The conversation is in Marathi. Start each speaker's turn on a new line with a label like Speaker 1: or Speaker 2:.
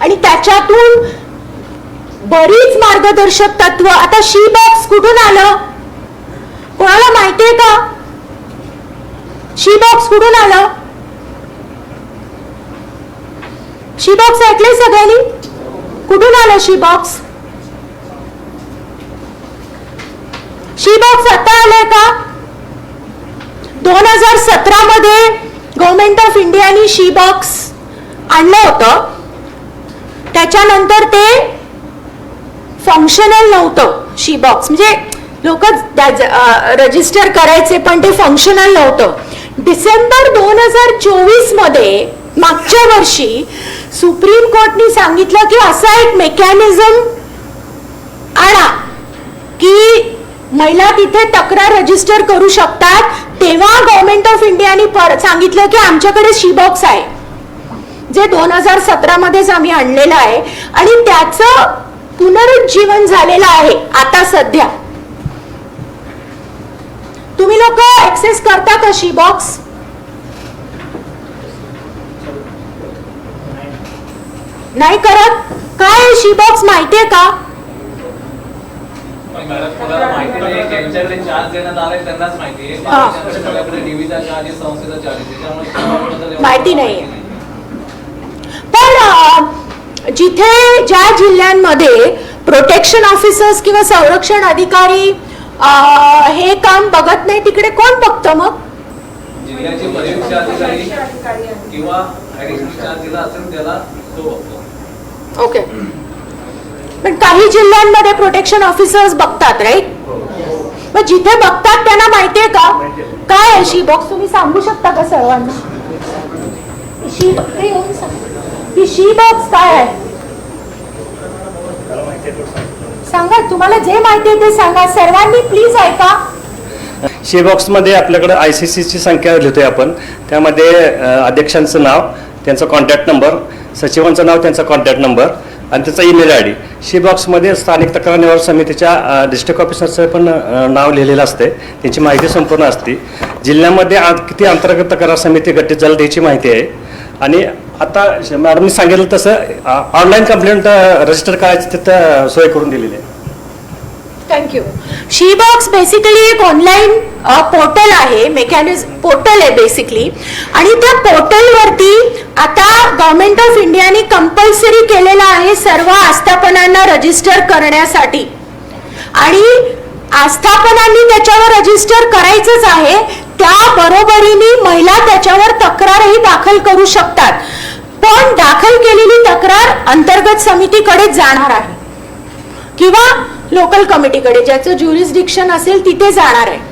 Speaker 1: आणि त्याच्यातून बरीच मार्गदर्शक तत्व. आता शी बॉक्स कुठून आलं? कोणाला माहितीये का? शी बॉक्स कुठून आलं? शी बॉक्स ऐकले सगळ्यांनी? कुठून आलं शी बॉक्स शी बॉक्स आता आलंय का? दोन हजार सतरा मध्ये गव्हर्नमेंट ऑफ इंडियानी शी बॉक्स आणलं होतं. त्याच्यानंतर ते फंक्शनल नव्हतं शी बॉक्स म्हणजे लोक रजिस्टर करायचे पण ते फंक्शनल नव्हतं. डिसेंबर दोन हजार चोवीसमध्ये मागच्या वर्षी सुप्रीम कोर्टनी सांगितलं की असा एक मेकॅनिझम आणा की महिला तिथे तक्रार रजिस्टर करू शकतात तेव्हा गव्हर्नमेंट ऑफ इंडियाने पर सांगितलं की आमच्याकडे शी बॉक्स आहे. जे दोन हजार सतरा मध्येच आम्ही आणलेलं आहे आणि त्याचं पुनरुज्जीवन झालेलं आहे आता सध्या. तुम्ही लोक ऍक्सेस करता का शी बॉक्स नाही करत? काय शी बॉक्स माहितीये का?
Speaker 2: माहिती नाही.
Speaker 1: पण जिथे ज्या जिल्ह्यांमध्ये प्रोटेक्शन ऑफिसर्स किंवा संरक्षण अधिकारी हे काम बघत नाही तिकडे कोण बघतं मग? ओके. पण काही जिल्ह्यांमध्ये प्रोटेक्शन ऑफिसर्स बघतात राईट मग जिथे बघतात त्यांना माहितीये का? काय आहे शी बॉक्स तुम्ही सांगू शकता का सर्वांना? शी ही शी बॉक्स काय आहे? सांगा तुम्हाला जे माहिती आहे ते सांगा. सर्वांनी प्लीज ऐका.
Speaker 3: शेबॉक्समध्ये आपल्याकडं आय सी सीची संख्या लिहितोय आपण. त्यामध्ये अध्यक्षांचं नाव त्यांचा कॉन्टॅक्ट नंबर सचिवांचं नाव त्यांचा कॉन्टॅक्ट नंबर आणि त्याचा ईमेल आय डी शेबॉक्समध्ये स्थानिक तक्रार निवारण समितीच्या डिस्ट्रिक्ट ऑफिसरचं पण नाव लिहिलेलं असते त्यांची माहिती संपूर्ण असते. जिल्ह्यामध्ये आ- किती अंतर्गत तक्रार समिती गठीत झाली त्याची माहिती आहे. आणि आता मॅडमनी सांगितलं तसं ऑनलाईन कंप्लेंट रजिस्टर करायची तिथं सोय करून दिलेली आहे.
Speaker 1: Thank you she box basically एक ऑनलाईन पोर्टल आहे मेकॅनिज पोर्टल आहे बेसिकली आणि त्या पोर्टलवरती आता गव्हर्नमेंट ऑफ इंडियाने कंपल्सरी केलेलं आहे सर्व आस्थापनांना रजिस्टर करण्यासाठी. आणि आस्थापनांनी त्याच्यावर रजिस्टर करायचंच आहे त्या बरोबरीने महिला त्याच्यावर तक्रारही दाखल करू शकतात. पण दाखल केलेली तक्रार अंतर्गत समितीकडे जाणार आहे. किंवा लोकल कमिटीकडे ज्याचं ज्युरिस्डिक्शन असेल तिथे जाणार आहे.